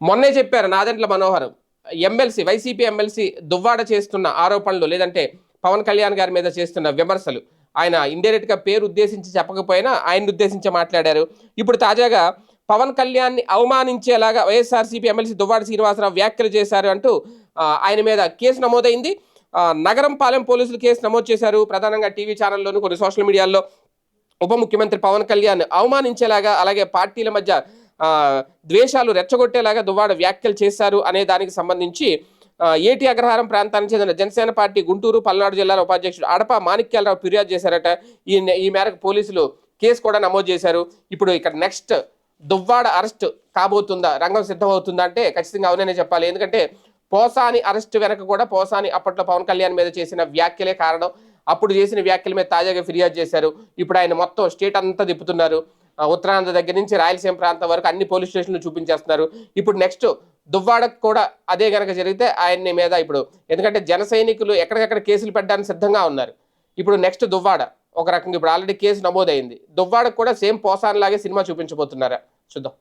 మొన్నే చెప్పారు Nadendla Manohar MLC YCP MLC Duvvada చేస్తున్న ఆరోపణలు లేదంటే పవన్ కళ్యాణ్ గారి మీద చేస్తున్న విమర్శలు. ఆయన ఇండైరెక్ట్గా పేరు ఉద్దేశించి చెప్పకపోయినా ఆయన ఉద్దేశించి మాట్లాడారు. ఇప్పుడు తాజాగా పవన్ కళ్యాణ్ని అవమానించేలాగా వైఎస్ఆర్సీపీ ఎమ్మెల్సీ దువ్వాడ శ్రీనివాసరావు వ్యాఖ్యలు చేశారు అంటూ ఆయన మీద కేసు నమోదైంది. నగరం పాలెం పోలీసులు కేసు నమోదు చేశారు. ప్రధానంగా టీవీ ఛానల్లోను కొన్ని సోషల్ మీడియాల్లో ఉప ముఖ్యమంత్రి పవన్ కళ్యాణ్ అవమానించేలాగా అలాగే పార్టీల మధ్య ద్వేషాలు రెచ్చగొట్టేలాగా దువ్వాడ వ్యాఖ్యలు చేశారు అనే దానికి సంబంధించి ఏటి అగ్రహారం ప్రాంతానికి చెందిన జనసేన పార్టీ గుంటూరు పల్నాడు జిల్లాల ఉపాధ్యక్షుడు అడప మాణిక్యాలరావు ఫిర్యాదు చేశారట. ఈ ఈ మేరకు పోలీసులు కేసు కూడా నమోదు చేశారు. ఇప్పుడు ఇక్కడ నెక్స్ట్ దువ్వాడ అరెస్ట్ కాబోతుందా రంగం సిద్ధమవుతుందా అంటే ఖచ్చితంగా అవుననే చెప్పాలి. ఎందుకంటే పోసాని అరెస్ట్ వెనక కూడా పోసాని అప్పట్లో పవన్ కళ్యాణ్ మీద చేసిన వ్యాఖ్యలే కారణం. అప్పుడు చేసిన వ్యాఖ్యల మీద తాజాగా ఫిర్యాదు చేశారు. ఇప్పుడు ఆయన మొత్తం స్టేట్ అంతా తిప్పుతున్నారు. ఉత్తరాంధ్ర దగ్గర నుంచి రాయలసీమ ప్రాంతం వరకు అన్ని పోలీస్ స్టేషన్లు చూపించేస్తున్నారు. ఇప్పుడు నెక్స్ట్ దువ్వాడకు కూడా అదే కనుక జరిగితే ఆయన్ని మీద ఇప్పుడు ఎందుకంటే జన సైనికులు ఎక్కడికెక్కడ కేసులు పెట్టడానికి సిద్ధంగా ఉన్నారు. ఇప్పుడు నెక్స్ట్ దువ్వాడ ఒక రకంగా ఇప్పుడు ఆల్రెడీ కేసు నమోదైంది. దువ్వాడకు కూడా సేమ్ పోసాన్ లాగే సినిమా చూపించబోతున్నారా? చూద్దాం.